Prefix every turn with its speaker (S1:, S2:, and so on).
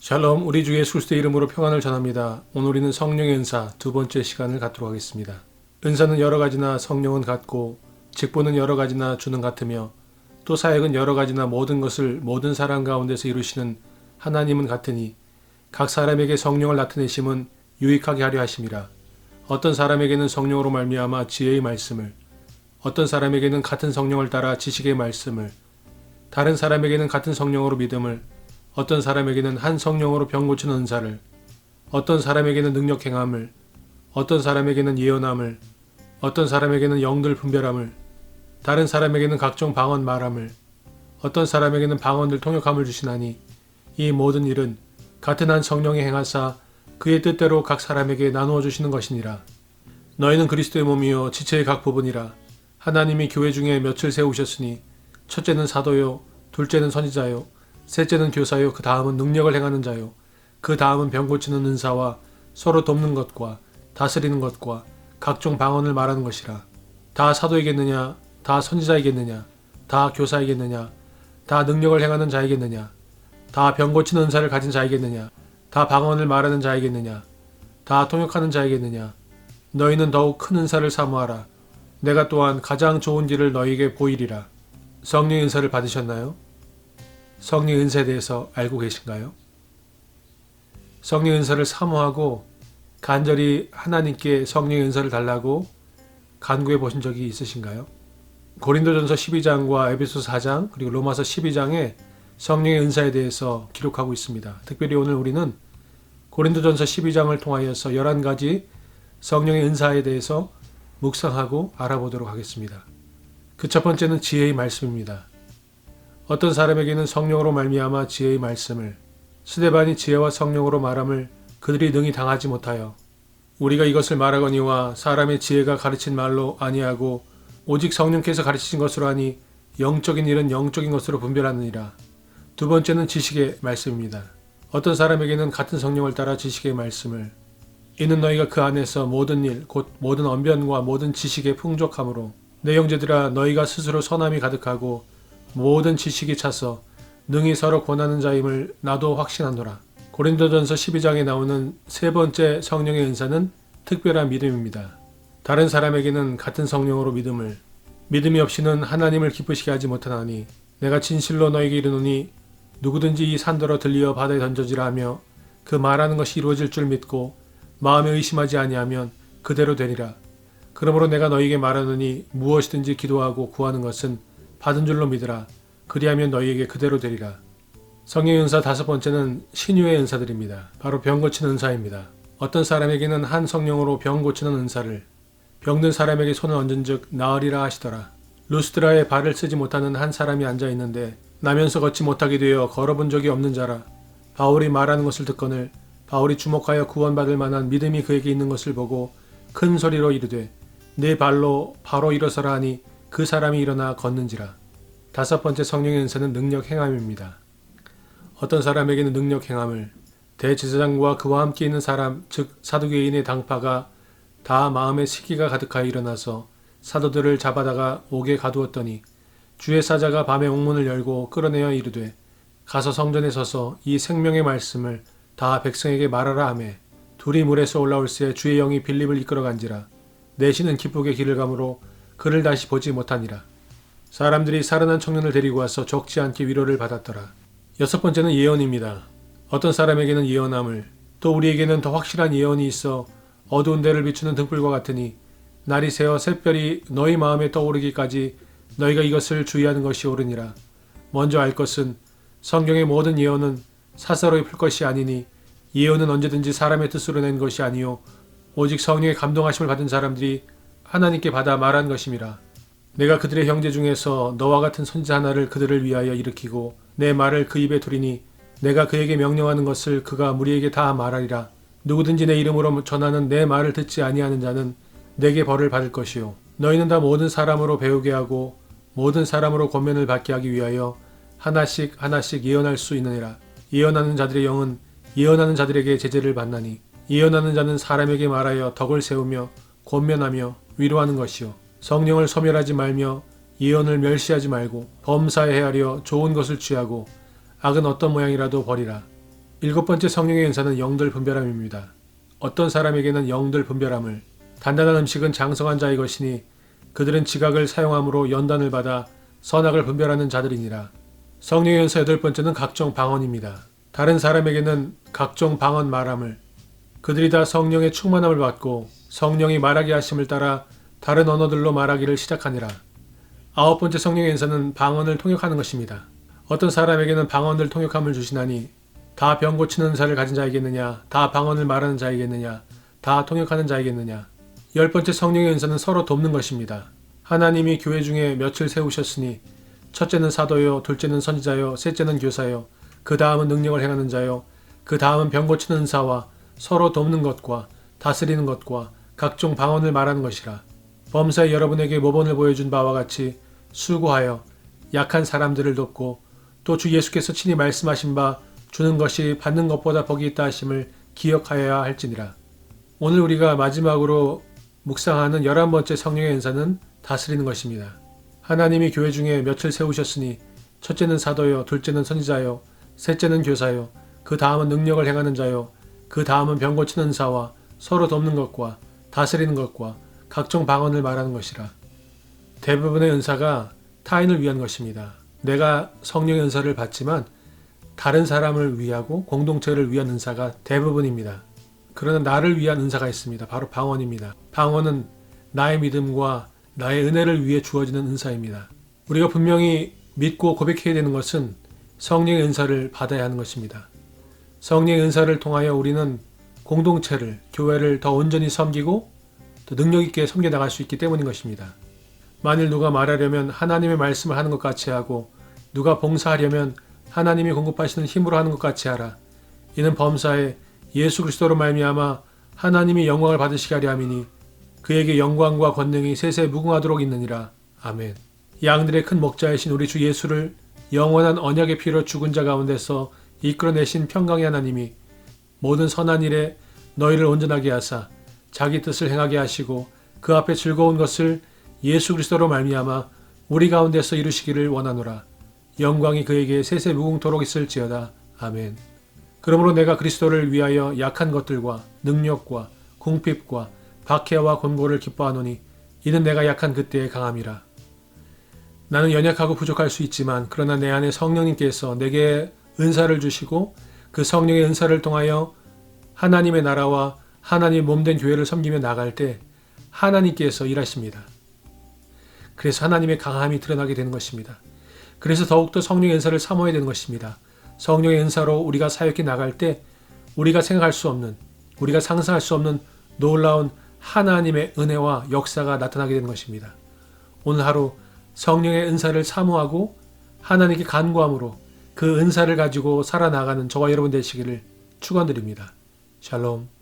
S1: 샬롬 우리 주 예수 그리스도의 이름으로 평안을 전합니다. 오늘 우리는 성령의 은사 두 번째 시간을 갖도록 하겠습니다. 은사는 여러 가지나 성령은 같고 직분은 여러 가지나 주는 같으며 또 사역은 여러 가지나 모든 것을 모든 사람 가운데서 이루시는 하나님은 같으니 각 사람에게 성령을 나타내심은 유익하게 하려 하심이라. 어떤 사람에게는 성령으로 말미암아 지혜의 말씀을 어떤 사람에게는 같은 성령을 따라 지식의 말씀을 다른 사람에게는 같은 성령으로 믿음을 어떤 사람에게는 한 성령으로 병 고치는 은사를, 어떤 사람에게는 능력 행함을, 어떤 사람에게는 예언함을, 어떤 사람에게는 영들 분별함을, 다른 사람에게는 각종 방언 말함을, 어떤 사람에게는 방언들 통역함을 주시나니 이 모든 일은 같은 한 성령의 행하사 그의 뜻대로 각 사람에게 나누어 주시는 것이니라. 너희는 그리스도의 몸이요 지체의 각 부분이라. 하나님이 교회 중에 며칠 세우셨으니 첫째는 사도요, 둘째는 선지자요, 셋째는 교사요, 그 다음은 능력을 행하는 자요, 그 다음은 병 고치는 은사와 서로 돕는 것과 다스리는 것과 각종 방언을 말하는 것이라. 다 사도이겠느냐, 다 선지자이겠느냐, 다 교사이겠느냐, 다 능력을 행하는 자이겠느냐, 다 병 고치는 은사를 가진 자이겠느냐, 다 방언을 말하는 자이겠느냐, 다 통역하는 자이겠느냐. 너희는 더욱 큰 은사를 사모하라. 내가 또한 가장 좋은 길을 너희에게 보이리라. 성령 은사를 받으셨나요? 성령 은사에 대해서 알고 계신가요? 성령 은사를 사모하고 간절히 하나님께 성령 은사를 달라고 간구해 보신 적이 있으신가요? 고린도전서 12장과 에베소 4장 그리고 로마서 12장에 성령의 은사에 대해서 기록하고 있습니다. 특별히 오늘 우리는 고린도전서 12장을 통하여서 11가지 성령의 은사에 대해서 묵상하고 알아보도록 하겠습니다. 그 첫 번째는 지혜의 말씀입니다. 어떤 사람에게는 성령으로 말미암아 지혜의 말씀을 스데반이 지혜와 성령으로 말함을 그들이 능히 당하지 못하여 우리가 이것을 말하거니와 사람의 지혜가 가르친 말로 아니하고 오직 성령께서 가르치신 것으로 하니 영적인 일은 영적인 것으로 분별하느니라. 두 번째는 지식의 말씀입니다. 어떤 사람에게는 같은 성령을 따라 지식의 말씀을 이는 너희가 그 안에서 모든 일, 곧 모든 언변과 모든 지식의 풍족함으로 내 형제들아 너희가 스스로 선함이 가득하고 모든 지식이 차서 능히 서로 권하는 자임을 나도 확신하노라. 고린도전서 12장에 나오는 세 번째 성령의 은사는 특별한 믿음입니다. 다른 사람에게는 같은 성령으로 믿음을 믿음이 없이는 하나님을 기쁘시게 하지 못하나니 내가 진실로 너에게 이르노니 누구든지 이 산더러 들리어 바다에 던져지라 하며 그 말하는 것이 이루어질 줄 믿고 마음에 의심하지 아니하면 그대로 되리라. 그러므로 내가 너에게 말하노니 무엇이든지 기도하고 구하는 것은 받은 줄로 믿으라. 그리하면 너희에게 그대로 되리라. 성령 은사 다섯 번째는 신유의 은사들입니다. 바로 병 고치는 은사입니다. 어떤 사람에게는 한 성령으로 병 고치는 은사를 병든 사람에게 손을 얹은 즉 나으리라 하시더라. 루스드라에 발을 쓰지 못하는 한 사람이 앉아 있는데 나면서 걷지 못하게 되어 걸어본 적이 없는 자라. 바울이 말하는 것을 듣거늘 바울이 주목하여 구원받을 만한 믿음이 그에게 있는 것을 보고 큰 소리로 이르되 내 발로 바로 일어서라 하니 그 사람이 일어나 걷는지라. 다섯 번째 성령의 은사는 능력 행함입니다. 어떤 사람에게는 능력 행함을 대제사장과 그와 함께 있는 사람 즉 사두개인의 당파가 다 마음에 시기가 가득하여 일어나서 사도들을 잡아다가 옥에 가두었더니 주의 사자가 밤에 옥문을 열고 끌어내어 이르되 가서 성전에 서서 이 생명의 말씀을 다 백성에게 말하라 하매 둘이 물에서 올라올 새 주의 영이 빌립을 이끌어간지라 내신은 기쁘게 길을 가므로 그를 다시 보지 못하니라. 사람들이 살아난 청년을 데리고 와서 적지 않게 위로를 받았더라. 여섯 번째는 예언입니다. 어떤 사람에게는 예언함을 또 우리에게는 더 확실한 예언이 있어 어두운 데를 비추는 등불과 같으니 날이 새어 샛별이 너희 마음에 떠오르기까지 너희가 이것을 주의하는 것이 옳으니라. 먼저 알 것은 성경의 모든 예언은 사사로이 풀 것이 아니니 예언은 언제든지 사람의 뜻으로 낸 것이 아니요 오직 성령의 감동하심을 받은 사람들이 하나님께 받아 말한 것임이라. 내가 그들의 형제 중에서 너와 같은 선지 하나를 그들을 위하여 일으키고 내 말을 그 입에 두리니 내가 그에게 명령하는 것을 그가 무리에게 다 말하리라. 누구든지 내 이름으로 전하는 내 말을 듣지 아니하는 자는 내게 벌을 받을 것이요. 너희는 다 모든 사람으로 배우게 하고 모든 사람으로 권면을 받게 하기 위하여 하나씩 하나씩 예언할 수 있느니라. 예언하는 자들의 영은 예언하는 자들에게 제재를 받나니 예언하는 자는 사람에게 말하여 덕을 세우며 권면하며 위로하는 것이요. 성령을 소멸하지 말며 예언을 멸시하지 말고 범사에 헤아려 좋은 것을 취하고 악은 어떤 모양이라도 버리라. 일곱 번째 성령의 은사는 영들 분별함입니다. 어떤 사람에게는 영들 분별함을 단단한 음식은 장성한 자의 것이니 그들은 지각을 사용함으로 연단을 받아 선악을 분별하는 자들이니라. 성령의 은사 여덟 번째는 각종 방언입니다. 다른 사람에게는 각종 방언 말함을 그들이 다 성령의 충만함을 받고 성령이 말하게 하심을 따라 다른 언어들로 말하기를 시작하니라. 아홉 번째 성령의 은사는 방언을 통역하는 것입니다. 어떤 사람에게는 방언을 통역함을 주시나니 다 병 고치는 은사를 가진 자이겠느냐 다 방언을 말하는 자이겠느냐 다 통역하는 자이겠느냐 열 번째 성령의 은사는 서로 돕는 것입니다. 하나님이 교회 중에 며칠 세우셨으니 첫째는 사도요 둘째는 선지자요 셋째는 교사요 그 다음은 능력을 행하는 자요 그 다음은 병 고치는 은사와 서로 돕는 것과 다스리는 것과 각종 방언을 말하는 것이라 범사에 여러분에게 모범을 보여준 바와 같이 수고하여 약한 사람들을 돕고 또 주 예수께서 친히 말씀하신 바 주는 것이 받는 것보다 복이 있다 하심을 기억하여야 할지니라. 오늘 우리가 마지막으로 묵상하는 열한 번째 성령의 은사는 다스리는 것입니다. 하나님이 교회 중에 며칠 세우셨으니 첫째는 사도요, 둘째는 선지자요, 셋째는 교사요, 그 다음은 능력을 행하는 자요, 그 다음은 병 고치는 은사와 서로 돕는 것과 다스리는 것과 각종 방언을 말하는 것이라. 대부분의 은사가 타인을 위한 것입니다. 내가 성령의 은사를 받지만 다른 사람을 위하고 공동체를 위한 은사가 대부분입니다. 그러나 나를 위한 은사가 있습니다. 바로 방언입니다. 방언은 나의 믿음과 나의 은혜를 위해 주어지는 은사입니다. 우리가 분명히 믿고 고백해야 되는 것은 성령의 은사를 받아야 하는 것입니다. 성령의 은사를 통하여 우리는 공동체를, 교회를 더 온전히 섬기고 또 능력 있게 섬겨 나갈 수 있기 때문인 것입니다. 만일 누가 말하려면 하나님의 말씀을 하는 것 같이 하고 누가 봉사하려면 하나님이 공급하시는 힘으로 하는 것 같이 하라. 이는 범사에 예수 그리스도로 말미암아 하나님이 영광을 받으시게 하려 함이니 그에게 영광과 권능이 세세 무궁하도록 있느니라. 아멘. 양들의 큰 목자이신 우리 주 예수를 영원한 언약의 피로 죽은 자 가운데서 이끌어내신 평강의 하나님이 모든 선한 일에 너희를 온전하게 하사 자기 뜻을 행하게 하시고 그 앞에 즐거운 것을 예수 그리스도로 말미암아 우리 가운데서 이루시기를 원하노라. 영광이 그에게 세세 무궁토록 있을지어다. 아멘. 그러므로 내가 그리스도를 위하여 약한 것들과 능력과 궁핍과 박해와 권고를 기뻐하노니 이는 내가 약한 그때의 강함이라. 나는 연약하고 부족할 수 있지만 그러나 내 안에 성령님께서 내게 은사를 주시고 그 성령의 은사를 통하여 하나님의 나라와 하나님 몸된 교회를 섬기며 나갈 때 하나님께서 일하십니다. 그래서 하나님의 강함이 드러나게 되는 것입니다. 그래서 더욱더 성령의 은사를 사모해야 되는 것입니다. 성령의 은사로 우리가 사역해 나갈 때 우리가 생각할 수 없는, 우리가 상상할 수 없는 놀라운 하나님의 은혜와 역사가 나타나게 되는 것입니다. 오늘 하루 성령의 은사를 사모하고 하나님께 간구함으로 그 은사를 가지고 살아나가는 저와 여러분 되시기를 축원드립니다. 샬롬.